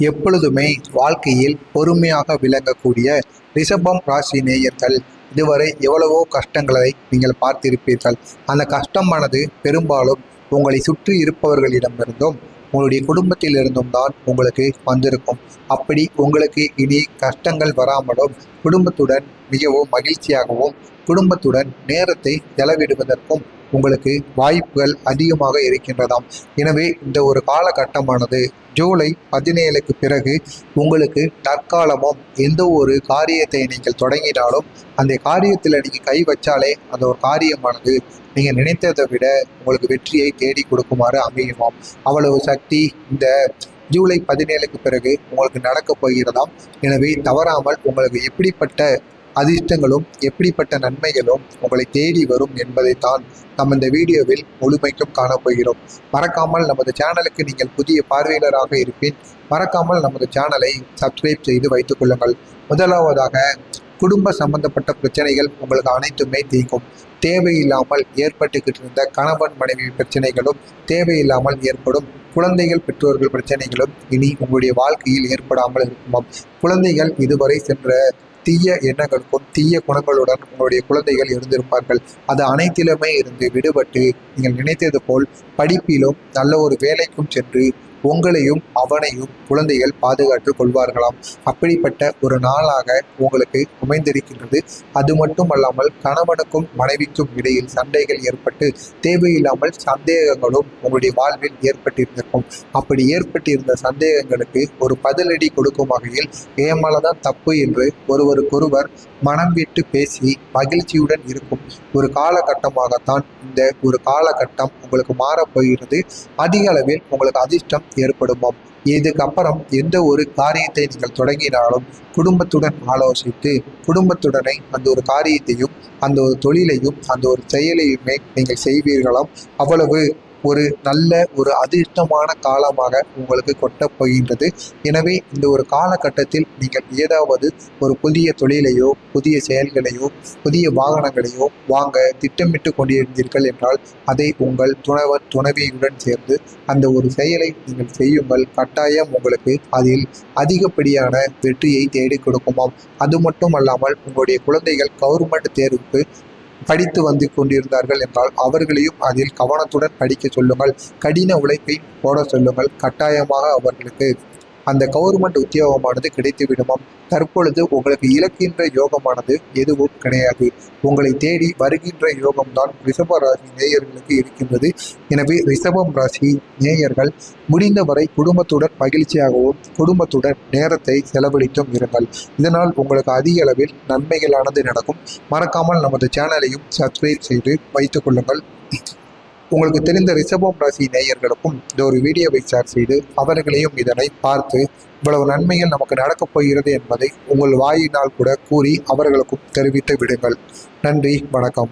எப்பொழுதுமே வாழ்க்கையில் பொறுமையாக விளங்கக்கூடிய ரிஷபம் ராசி நேயர்கள் இதுவரை எவ்வளவோ கஷ்டங்களை நீங்கள் பார்த்திருப்பீர்கள். அந்த கஷ்டமானது பெரும்பாலும் உங்களை சுற்றி இருப்பவர்களிடமிருந்தும் உங்களுடைய குடும்பத்திலிருந்தும் தான் உங்களுக்கு வந்திருக்கும். அப்படி உங்களுக்கு இனி கஷ்டங்கள் வராமலும் குடும்பத்துடன் மிகவும் மகிழ்ச்சியாகவும் குடும்பத்துடன் நேரத்தை செலவிடுவதற்கும் உங்களுக்கு வாய்ப்புகள் அதிகமாக இருக்கின்றதாம். எனவே இந்த ஒரு காலகட்டமானது ஜூலை பதினேழுக்கு பிறகு உங்களுக்கு தற்காலமும் எந்த ஒரு காரியத்தை நீங்கள் தொடங்கினாலும் அந்த காரியத்தில் நீங்கள் கை வச்சாலே அந்த ஒரு காரியமானது நீங்கள் நினைத்ததை விட உங்களுக்கு வெற்றியை தேடி கொடுக்குமாறு அமையுமாம். அவ்வளவு சக்தி இந்த ஜூலை பதினேழுக்கு பிறகு உங்களுக்கு நடக்கப் போகிறதாம். எனவே தவறாமல் உங்களுக்கு எப்படிப்பட்ட அதிர்ஷ்டங்களும் எப்படிப்பட்ட நன்மைகளும் உங்களை தேடி வரும் என்பதைத்தான் நம்ம இந்த வீடியோவில் முழுமைக்கும் காணப்போகிறோம் மறக்காமல் நமது சேனலுக்கு நீங்கள் புதிய பார்வையாளராக இருப்பின் மறக்காமல் நமது சேனலை சப்ஸ்கிரைப் செய்து வைத்துக் கொள்ளுங்கள். முதலாவதாக குடும்ப சம்பந்தப்பட்ட பிரச்சனைகள் உங்களுக்கு அனைத்துமே தீங்கும். தேவையில்லாமல் ஏற்பட்டுக்கிட்டு இருந்த கணவன் மனைவி பிரச்சனைகளும் தேவையில்லாமல் ஏற்படும். குழந்தைகள் பெற்றோர்கள் பிரச்சனைகளும் இனி உங்களுடைய வாழ்க்கையில் ஏற்படாமல் இருக்குமாம். குழந்தைகள் இதுவரை சென்ற தீய எண்ணங்களுக்கும் தீய குணங்களுடன் உங்களுடைய குழந்தைகள் இருந்திருப்பார்கள். அது அனைத்திலுமே இருந்து விடுபட்டு நீங்கள் நினைத்தது போல் படிப்பிலும் நல்ல ஒரு வேலைக்கும் சென்று உங்களையும் அவனையும் குழந்தைகள் பாதுகாத்துக் கொள்வார்களாம். அப்படிப்பட்ட ஒரு நாளாக உங்களுக்கு அமைந்திருக்கின்றது. அது மட்டும் அல்லாமல் கணவனுக்கும் மனைவிக்கும் இடையில் சண்டைகள் ஏற்பட்டு தேவையில்லாமல் சந்தேகங்களும் உங்களுடைய வாழ்வில் ஏற்பட்டிருந்திருக்கும். அப்படி ஏற்பட்டிருந்த சந்தேகங்களுக்கு ஒரு பதிலடி கொடுக்கும் வகையில் ஏமாலதான் தப்பு என்று ஒருவருக்கொருவர் மனம் விட்டு பேசி மகிழ்ச்சியுடன் இருக்கும் ஒரு காலகட்டமாகத்தான் இந்த ஒரு காலகட்டம் உங்களுக்கு மாறப்போகிறது அதிக அளவில் உங்களுக்கு அதிர்ஷ்டம் ஏற்படுமாம் இதுக்கப்புறம் எந்த ஒரு காரியத்தை நீங்கள் தொடங்கினாலும் குடும்பத்துடன் ஆலோசித்து குடும்பத்துடனே அந்த ஒரு காரியத்தையும் அந்த ஒரு தொழிலையும் அந்த ஒரு செயலையுமே நீங்கள் செய்வீர்களாம். அவ்வளவு ஒரு நல்ல ஒரு அதிர்ஷ்டமான காலமாக உங்களுக்கு கொட்டப் போகின்றது. எனவே இந்த ஒரு காலகட்டத்தில் நீங்கள் ஏதாவது ஒரு புதிய தொழிலையோ புதிய செயல்களையோ புதிய வாகனங்களையோ வாங்க திட்டமிட்டு கொண்டிருந்தீர்கள் என்றால் அதை உங்கள் துணவர் துணவியுடன் சேர்ந்து அந்த ஒரு செயலை நீங்கள் செய்யுங்கள். கட்டாயம் உங்களுக்கு அதில் அதிகப்படியான வெற்றியை தேடி கொடுக்குமாம். அது மட்டும் அல்லாமல் உங்களுடைய குழந்தைகள் கவர்மெண்ட் தேர்வுக்கு படித்து வந்து கொண்டிருந்தார்கள் என்றால் அவர்களையும் அதில் கவனத்துடன் படிக்க சொல்லுங்கள். கடின உழைப்பை போட சொல்லுங்கள். கட்டாயமாக அவர்களுக்கு அந்த கவர்மெண்ட் உத்தியோகமானது கிடைத்து விடுமாம். தற்பொழுது உங்களுக்கு இழக்கின்ற யோகமானது எதுவும் கிடையாது. உங்களை தேடி வருகின்ற யோகம்தான் ரிஷப ராசி நேயர்களுக்கு இருக்கின்றது. எனவே ரிஷபம் ராசி நேயர்கள் முடிந்தவரை குடும்பத்துடன் மகிழ்ச்சியாகவும் குடும்பத்துடன் நேரத்தை செலவழித்தும் இருங்கள். இதனால் உங்களுக்கு அதிக அளவில் நன்மைகளானது நடக்கும். மறக்காமல் நமது சேனலையும் சப்ஸ்கிரைப் செய்து வைத்துக் கொள்ளுங்கள். உங்களுக்கு தெரிந்த ரிஷபம் ராசி நேயர்களுக்கும் இந்த ஒரு வீடியோவை ஷேர் செய்து அவர்களையும் இதனை பார்த்து இவ்வளவு நன்மைகள் நமக்கு நடக்கப் போகிறது என்பதை உங்கள் வாயினால் கூட கூறி அவர்களுக்கும் தெரிவித்து விடுங்கள். நன்றி வணக்கம்.